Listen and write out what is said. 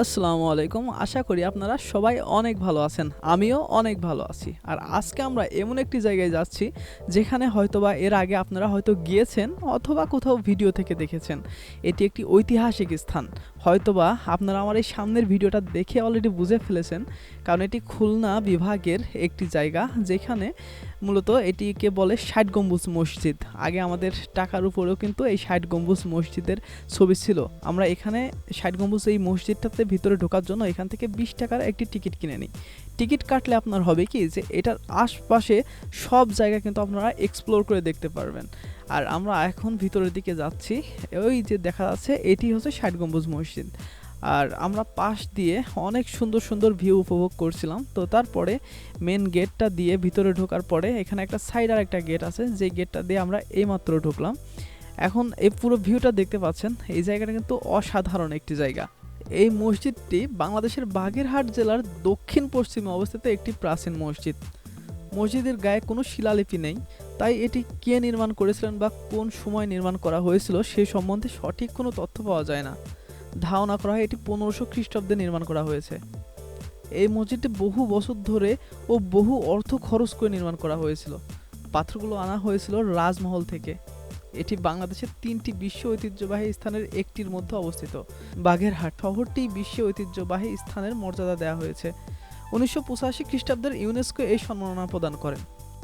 আসসালামু আলাইকুম। আশা করি আপনারা সবাই অনেক ভালো আছেন, আমিও অনেক ভালো আছি। আর আজকে আমরা এমন একটি জায়গায় যাচ্ছি, যেখানে হয়তোবা এর আগে আপনারা হয়তো গিয়েছেন অথবা কোথাও ভিডিও থেকে দেখেছেন। এটি একটি ঐতিহাসিক স্থান। হয়তোবা আপনারা আমার এই সামনের ভিডিওটা দেখে অলরেডি বুঝে ফেলেছেন, কারণ এটি খুলনা বিভাগের একটি জায়গা, যেখানে মূলত এটিকে বলে ষাট গম্বুজ মসজিদ। আগে আমাদের টাকার উপরেও কিন্তু এই ষাট গম্বুজ মসজিদের ছবি ছিল। আমরা এখানে ষাট গম্বুজ এই মসজিদটাতে ভিতরে ঢোকার জন্য এখান থেকে বিশ টাকার একটি টিকিট কিনে নিই। টিকিট কাটলে আপনার হবে কি যে, এটার আশপাশে সব জায়গা কিন্তু আপনারা এক্সপ্লোর করে দেখতে পারবেন। আর আমরা এখন ভিতরের দিকে যাচ্ছি, ওই যে দেখা যাচ্ছে এটি হচ্ছে ষাট গম্বুজ মসজিদ। আর আমরা পাশ দিয়ে অনেক সুন্দর সুন্দর ভিউ উপভোগ করছিলাম। তো তারপরে মেন গেটটা দিয়ে ভিতরে ঢোকার পরে এখানে একটা সাইড আর একটা গেট আছে যে গেটটা দিয়ে আমরা এইমাত্র ঢুকলাম। এখন এই পুরো ভিউটা দেখতে পাচ্ছেন, এই জায়গাটা কিন্তু অসাধারণ একটি জায়গা। এই মসজিদটি বাংলাদেশের বাগেরহাট জেলার দক্ষিণ পশ্চিমে অবস্থিত একটি প্রাচীন মসজিদ। মসজিদের গায়ে কোনো শিলালিপি নেই, তাই এটি কে নির্মাণ করেছিলেন বা কোন সময় নির্মাণ করা হয়েছিল সে সম্বন্ধে সঠিক কোনো তথ্য পাওয়া যায় না। ধারণা করা হয় এটি পনেরোশো খ্রিস্টাব্দে নির্মাণ করা হয়েছে। এই মসজিদটি বহু বছর ধরে ও বহু অর্থ খরচ করে নির্মাণ করা হয়েছিল। পাথরগুলো আনা হয়েছিল রাজমহল থেকে। এটি বাংলাদেশের তিনটি বিশ্ব ঐতিহ্যবাহী স্থানের একটির মধ্যে অবস্থিত। বাঘেরহাট শহরটি বিশ্ব ঐতিহ্যবাহী স্থানের মর্যাদা দেওয়া হয়েছে। উনিশশো পঁচাশি খ্রিস্টাব্দের ইউনেস্কো এই সম্মাননা প্রদান করেন।